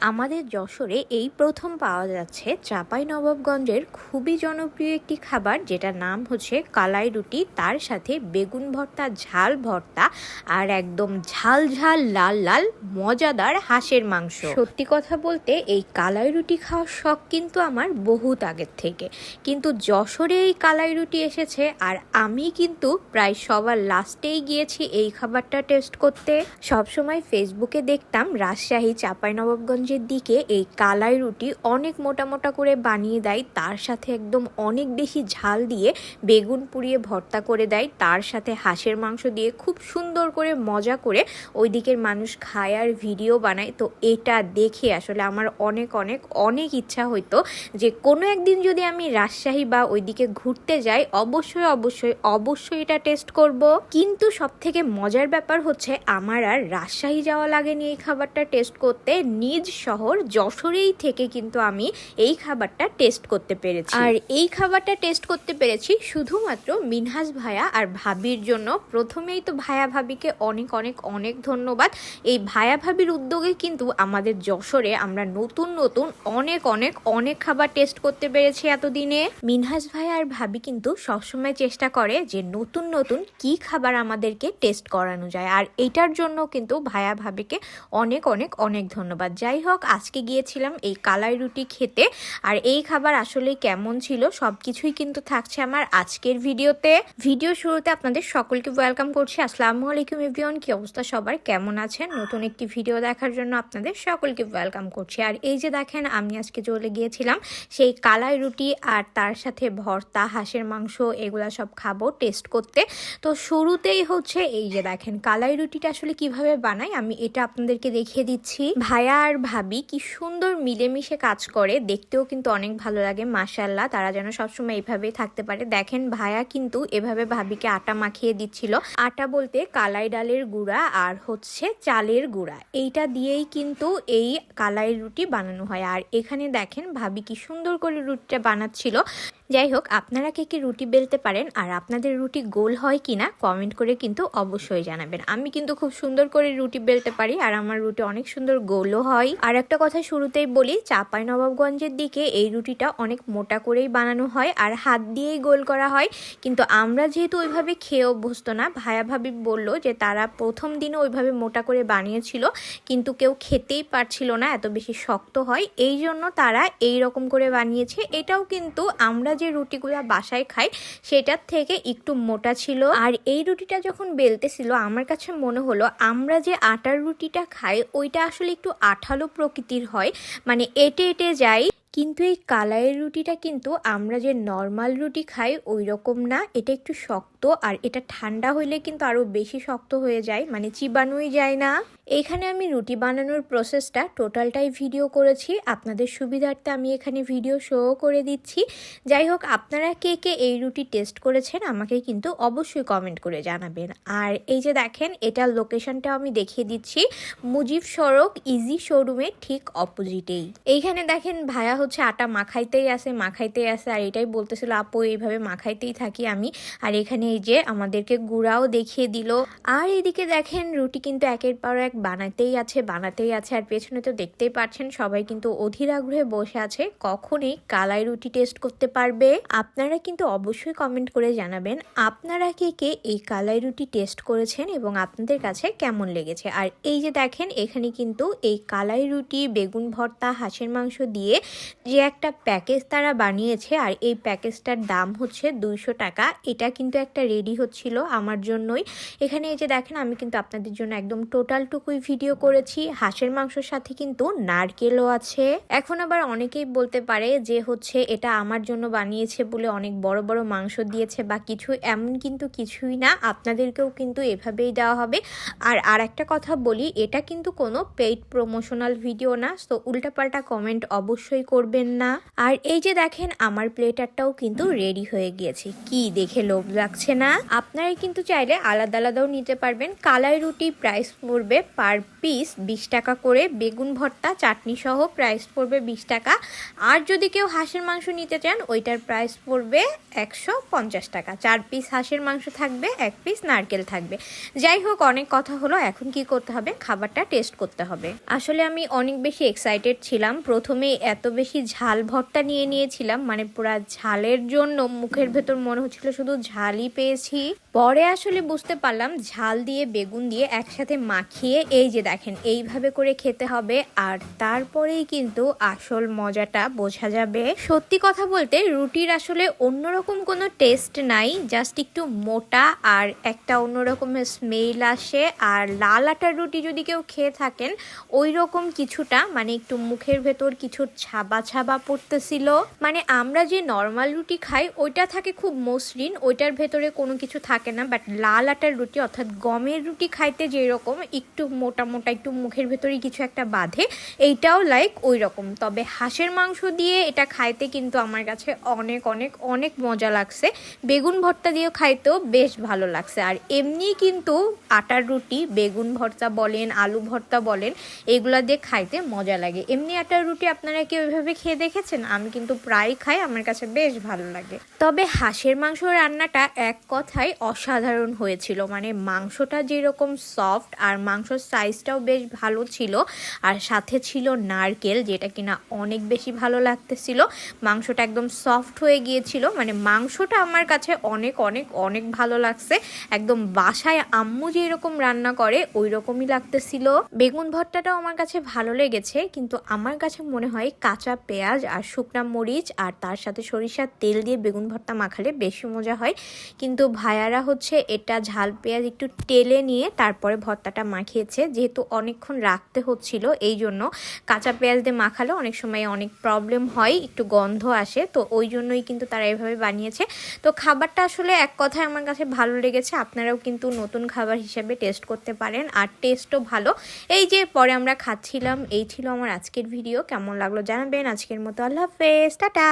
আমাদের যশোরে এই প্রথম পাওয়া যাচ্ছে চাপাই নবাবগঞ্জের খুবই জনপ্রিয় একটি খাবার, যেটার নাম হচ্ছে কালাই রুটি। তার সাথে বেগুন ভর্তা, ঝাল ভর্তা আর একদম ঝাল ঝাল লাল লাল মজাদার হাঁসের মাংস। সত্যি কথা বলতে এই কালাই রুটি খাওয়ার শখ কিন্তু আমার বহুত আগের থেকে। কিন্তু যশোরে এই কালাই রুটি এসেছে আর আমি কিন্তু প্রায় সবার লাস্টেই গিয়েছি এই খাবারটা টেস্ট করতে। সবসময় ফেসবুকে দেখতাম রাজশাহী চাঁপাইনবাবগঞ্জের দিকে এই কালাই রুটি অনেক মোটা মোটা করে বানিয়ে দেয়। তার সাথে একদম অনেক বেশি ঝাল দিয়ে বেগুন পুড়িয়ে ভর্তা করে দেয়। তার সাথে হাঁসের মাংস দিয়ে খুব সুন্দর করে মজা করে ওই দিকের মানুষ খায় আর ভিডিও বানায়। তো এটা দেখে আসলে আমার অনেক অনেক অনেক ইচ্ছা হইতো যে কোনো একদিন যদি আমি রাজশাহী বা ওইদিকে ঘুরতে যাই, অবশ্যই অবশ্যই অবশ্যই এটা টেস্ট করব। কিন্তু সব থেকে মজার ব্যাপার হচ্ছে আমার আর রাজশাহী যাওয়া লাগেনি এই খাবারটা টেস্ট করতে। নিজ শহর যশোরেই থেকে কিন্তু আমি এই খাবারটা টেস্ট করতে পেরেছি। আর এই খাবারটা টেস্ট করতে পেরেছি শুধুমাত্র মিনহাজ ভাইয়া আর ভাবির জন্য। প্রথমেই তো ভাইয়া ভাবিকে অনেক অনেক অনেক ধন্যবাদ। এই ভাইয়া ভাবির উদ্যোগে কিন্তু আমাদের যশোরে আমরা নতুন নতুন অনেক অনেক অনেক খাবার টেস্ট করতে পেরেছি এতদিনে। মিনহাজ ভাই আর ভাবি কিন্তু সবসময় চেষ্টা করে যে নতুন নতুন কি খাবার আমাদেরকে টেস্ট করানো যায়। আর এটার জন্য কিন্তু ভাইয়া ভাবিকে অনেক অনেক অনেক ধন্যবাদ। যাই হোক আজকে গিয়েছিলাম এই কালাই রুটি খেতে। আর এই খাবার আসলে কেমন ছিল সব কিছুই কিন্তু থাকছে আমার আজকের ভিডিওতে। ভিডিও শুরুতে আপনাদের সকলকে ওয়েলকাম করছি। আসসালামু আলাইকুম এভরিওয়ান কি অবস্থা সবার? কেমন আছেন? নতুন একটি ভিডিও দেখার জন্য আপনাদের সকলকে ওয়েলকাম করছি। আর এই যে দেখেন, আমি আজকে চলে গিয়েছিলাম সেই কালাই রুটি আর তার সাথে ভর্তা, হাঁসের মাংস, এগুলা সব খাব টেস্ট করতে। তো শুরুতেই হচ্ছে এই যে দেখেন, কালাই রুটিটা আসলে কীভাবে বানাই, আমি এটা আপনাদেরকে দেখিয়ে দিচ্ছি। ভাইয়া আর ভাবি কি সুন্দর মিলেমিশে কাজ করে। দেখতেও কিন্তু অনেক ভালো লাগে মাসাল্লাহ তারা যেন সবসময় এইভাবেই থাকতে পারে। দেখেন ভাইয়া কিন্তু এভাবে ভাবিকে আটা মাখিয়ে দিচ্ছিল। আটা বলতে কালাই ডালের গুঁড়া আর হচ্ছে চালের গুঁড়া। এইটা দিয়েই কিন্তু এই কালাই রুটি বানানো হয়। আর এখানে দেখেন, ভাবি কি সুন্দর করে রুটিটা বানাচ্ছিল। যাই হোক আপনারা কে কে রুটি বেলতে পারেন আর আপনাদের রুটি গোল হয় কি না, কমেন্ট করে কিন্তু অবশ্যই জানাবেন। আমি কিন্তু খুব সুন্দর করে রুটি বেলতে পারি আর আমার রুটি অনেক সুন্দর গোলও হয়। আর একটা কথা শুরুতেই বলি, চাপাই নবাবগঞ্জের দিকে এই রুটিটা অনেক মোটা করেই বানানো হয় আর হাত দিয়েই গোল করা হয়। কিন্তু আমরা যেহেতু ওইভাবে খেয়ে অভ্যস্ত না, ভায়া ভাবি বলল যে তারা প্রথম দিনে ওইভাবে মোটা করে বানিয়েছিল, কিন্তু কেউ খেতেই পারছিল না, এত বেশি শক্ত হয়। এই জন্য তারা এই রকম করে বানিয়েছে। এটাও কিন্তু আমরা যে রুটিগুলো বাসায় খাই, সেটার থেকে একটু মোটা ছিল। আর এই রুটিটা যখন বেলতেছিল, আমার কাছে মনে হলো, আমরা যে আটার রুটিটা খাই, ওইটা আসলে একটু আঠালো প্রকৃতির হয়। মানে এটে এটে যায় কিন্তু এই কালাইয়ের রুটিটা কিন্তু আমরা যে নর্মাল রুটি খাই ওই রকম না। এটা একটু শক্ত আর এটা ঠান্ডা হইলে কিন্তু আরও বেশি শক্ত হয়ে যায় মানে চিবানোই যায় না। এখানে আমি রুটি বানানোর প্রসেসটা টোটালটাই ভিডিও করেছি। আপনাদের সুবিধার্থে আমি এখানে ভিডিও শো করে দিচ্ছি। যাই হোক, আপনারা কে কে এই রুটি টেস্ট করেছেন আমাকে কিন্তু অবশ্যই কমেন্ট করে জানাবেন। আর এই যে দেখেন এটার লোকেশনটা আমি দেখিয়ে দিচ্ছি। মুজিব সড়ক ইজি শোরুমের ঠিক অপোজিটেই এইখানে দেখেন ভায়া হচ্ছে আটা মাখাইতেই আসে মাখাইতেই আসে। আর এটাই বলতেছিল, আপু, এইভাবে মাখাইতেই থাকি আমি। আর এখানে এই যে আমাদেরকে গুড়াও দেখিয়ে দিল। আর এদিকে দেখেন, রুটি কিন্তু একের পর এক বানাতেই আছে বানাতেই আছে। আর পেছনে তো দেখতেই পাচ্ছেন, সবাই কিন্তু অধীর আগ্রহে বসে আছে, কখনই কালাই রুটি টেস্ট করতে পারবে? আপনারা কিন্তু অবশ্যই কমেন্ট করে জানাবেন, আপনারা কে কে এই কালাই রুটি টেস্ট করেছেন এবং আপনাদের কাছে কেমন লেগেছে? আর এই যে দেখেন, এখানে কিন্তু এই কালাই রুটি, বেগুন ভর্তা, হাঁসের মাংস দিয়ে যে একটা প্যাকেজ তারা বানিয়েছে, আর এই প্যাকেজটার দাম হচ্ছে দুইশো টাকা। এটা কিন্তু একটা রেডি হচ্ছিল আমার জন্যই। এখানে এই যে দেখেন, আমি কিন্তু আপনাদের জন্য একদম টোটালটুকুই ভিডিও করেছি। হাঁসের মাংসর সাথে কিন্তু নারকেলও আছে। এখন আবার অনেকেই বলতে পারে যে হচ্ছে এটা আমার জন্য বানিয়েছে বলে অনেক বড় বড় মাংস দিয়েছে বা কিছু, এমন কিন্তু কিছুই না। আপনাদেরকেও কিন্তু এভাবেই দেওয়া হবে। আর আর একটা কথা বলি, এটা কিন্তু কোনো পেইড প্রমোশনাল ভিডিও না। তো উল্টাপাল্টা কমেন্ট অবশ্যই করবে। ভুলবেন না। আর এই যে দেখেন, আমার প্লেটারটাও কিন্তু রেডি হয়ে গিয়েছে। কি দেখে লোভ লাগছে না? আপনারা কিন্তু চাইলে আলাদা আলাদাও নিতে পারবেন। কালাই রুটি প্রাইস পড়বে পার পিস বিশ টাকা করে, বেগুন ভর্তা, চাটনি সহ প্রাইস পড়বে বিশ টাকা। আর যদি কেউ হাঁসের মাংস নিতে চান, ওইটার প্রাইস পড়বে একশো পঞ্চাশ টাকা। চার পিস হাঁসের মাংস থাকবে, এক পিস নারকেল থাকবে। যাই হোক, অনেক কথা হলো, এখন কি করতে হবে? খাবারটা টেস্ট করতে হবে। আসলে আমি অনেক বেশি এক্সাইটেড ছিলাম। প্রথমে এত বেশি ঝাল ভর্তা নিয়ে নিয়েছিলাম মানে পুরা ঝালের জন্য মুখের ভেতর মনে হচ্ছিল শুধু ঝালই পেয়েছি। পরে আসলে বুঝতে পারলাম, ঝাল দিয়ে, বেগুন দিয়ে একসাথে মাখিয়ে, এই যে দেখেন, এইভাবে করে খেতে হবে আর তারপরেই কিন্তু আসল মজাটা বোঝা যাবে। সত্যি কথা বলতে রুটির আসলে অন্যরকম কোনো টেস্ট নাই, জাস্ট একটু মোটা আর একটা অন্যরকমের স্মেল আসে। আর লাল আটার রুটি যদি কেউ খেয়ে থাকেন ওই রকম কিছুটা মানে একটু মুখের ভেতর কিছু ছাবা ছাবা পড়তেছিল। মানে আমরা যে নর্মাল রুটি খাই, ওইটা থাকে খুব মসৃণ, ওইটার ভেতরে কোনো কিছু থাকে না। বাট লাল আটার রুটি অর্থাৎ গমের রুটি খাইতে যেরকম, একটু মোটা মোটা একটু মুখের ভেতরে কিছু একটা বাঁধে, এইটাও লাইক ওই রকম তবে হাঁসের মাংস দিয়ে এটা খাইতে কিন্তু আমার কাছে অনেক অনেক অনেক মজা লাগছে। বেগুন ভর্তা দিয়েও খাইতেও বেশ ভালো লাগছে। আর এমনি কিন্তু আটার রুটি, বেগুন ভর্তা বলেন, আলু ভর্তা বলেন, এগুলা দিয়ে খাইতে মজা লাগে। এমনি আটার রুটি আপনারা কি ওইভাবে খেয়ে দেখেছেন? আমি কিন্তু প্রায় খাই, আমার কাছে বেশ ভালো লাগে। তবে হাঁসের মাংস রান্নাটা এক কথায় অসাধারণ হয়েছিল। মানে মাংসটা যেরকম সফট আর মাংসর সাইজটাও বেশ ভালো ছিল। আর সাথে ছিল নারকেল, যেটা কিনা অনেক বেশি ভালো লাগতেছিল। মাংসটা একদম সফট হয়ে গিয়েছিল। মানে মাংসটা আমার কাছে অনেক অনেক অনেক ভালো লাগছে। একদম বাসায় আম্মু যে এরকম রান্না করে ওই রকমই লাগতেছিল। বেগুন ভর্তাটাও আমার কাছে ভালো লেগেছে, কিন্তু আমার কাছে মনে হয় কাঁচা পেঁয়াজ আর শুকনা মরিচ আর তার সাথে সরিষার তেল দিয়ে বেগুন ভর্তা মাখালে বেশি মজা হয়। কিন্তু ভাইয়ারা হচ্ছে এটা ঝাল পেঁয়াজ একটু টেলে নিয়ে তারপরে ভর্তাটা মাখিয়েছে। যেহেতু অনেকক্ষণ রাখতে হচ্ছিল এই জন্য কাঁচা পেঁয়াজ দিয়ে মাখালে অনেক সময় অনেক প্রবলেম হয়, একটু গন্ধ আসে, তো ওই জন্যই কিন্তু তারা এভাবে বানিয়েছে। তো খাবারটা আসলে এক কথায় আমার কাছে ভালো লেগেছে, আপনারাও কিন্তু নতুন খাবার হিসেবে টেস্ট করতে পারেন, আর টেস্টও ভালো। এই যে পরে আমরা খাচ্ছিলাম, এই ছিল আমার আজকের ভিডিও কেমন লাগল জানাবেন, আজকের মতো আল্লাহ হাফেজ, টাটা!